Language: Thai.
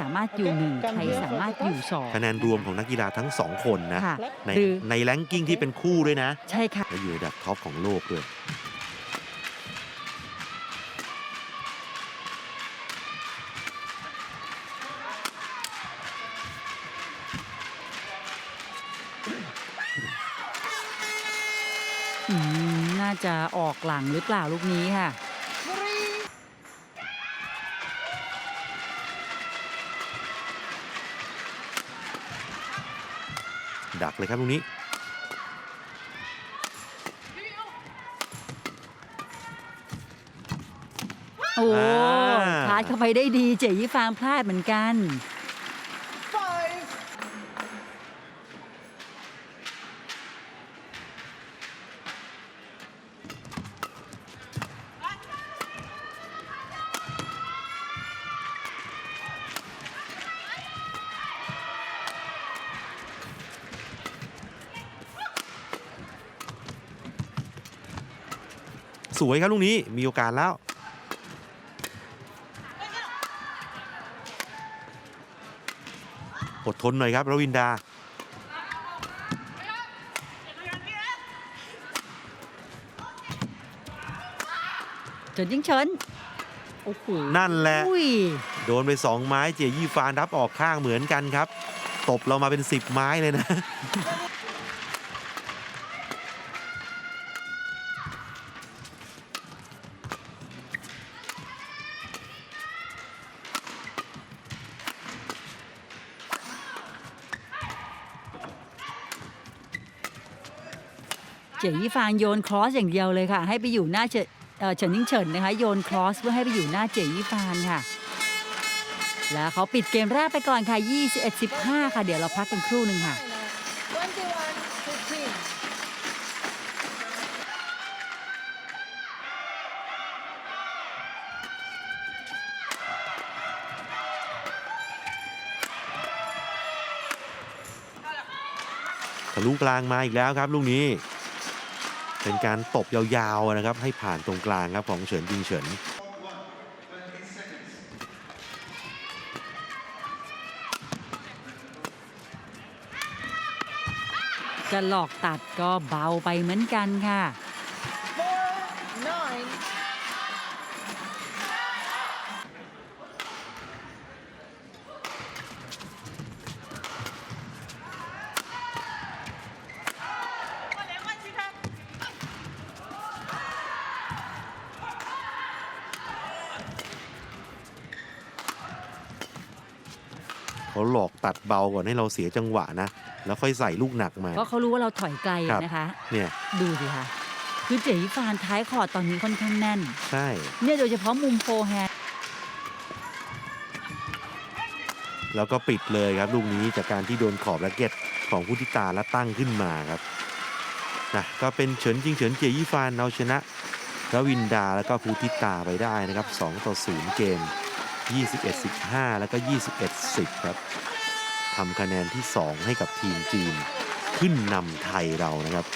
สามารถอยู่หนึ่งใครสามารถอยู่สองคะแนนรวมของนักกีฬาทั้งสองคนนะ ค่ะในหรือในแรงกิ้งที่เป็นคู่ด้วยนะใช่ค่ะ และอยู่ในอันดับท็อปของโลกด้วย อืมน่าจะออกหลังหรือเปล่าลูกนี้ค่ะ ดักเลยครับตรงนี้ โอ้อ่าพลาดเข้าไปได้ดีเจยี่ฟางพลาดเหมือนกัน สวยครับลูกนี้มีโอกาสแล้ว อดทนหน่อยครับรวินดาเฉินยิงเฉินโอ้โหนั่นแหละ อุ้ยโดนไปสองไม้เจยี่ฟานรับออกข้างเหมือนกันครับ ตบเรามาเป็น10ไม้เลยนะ จยี่ฟางโยนครอสอย่างเดียวเลยค่ะ ให้ไปอยู่หน้าเฉินเอ่อเฉินยิงเฉินนะคะ โยนครอสเพื่อให้ไปอยู่หน้าเจยี่ฟางค่ะ แล้วเขาปิดเกมแรกไปก่อนค่ะ21-15 ค่ะ เดี๋ยวเราพักกันครู่หนึ่งค่ะทะลุกลางมาอีกแล้วครับลูกนี้ เป็นการตบยาวๆนะครับ ให้ผ่านตรงกลางครับของเฉินจิงเฉินจะหลอกตัดก็เบาไปเหมือนกันค่ะ เขาหลอกตัดเบาก่อนให้เราเสียจังหวะนะ แล้วค่อยใส่ลูกหนักมาเพราะเขารู้ว่าเราถอยไกลครับนะคะ เนี่ยดูสิคะคือเจยี่ฟานท้ายคอร์ดตอนนี้ค่อนข้างแน่น ใช่ เนี่ยโดยเฉพาะมุมโฟร์แฮนด์แล้วก็ปิดเลยครับลูกนี้จากการที่โดนขอบแร็กเก็ตของผู้ที่ตาและตั้งขึ้นมาครับนะก็เป็นเฉินจิงเฉินเจียยี่ฟานเอาชนะรวินดาแล้วก็ภูทิตาไปได้นะครับ2ต่อ0เกม 21-15 แล้วก็ 21-10 ครับทำคะแนนที่ 2 ให้กับทีมจีน ขึ้นนำไทยเรานะครับ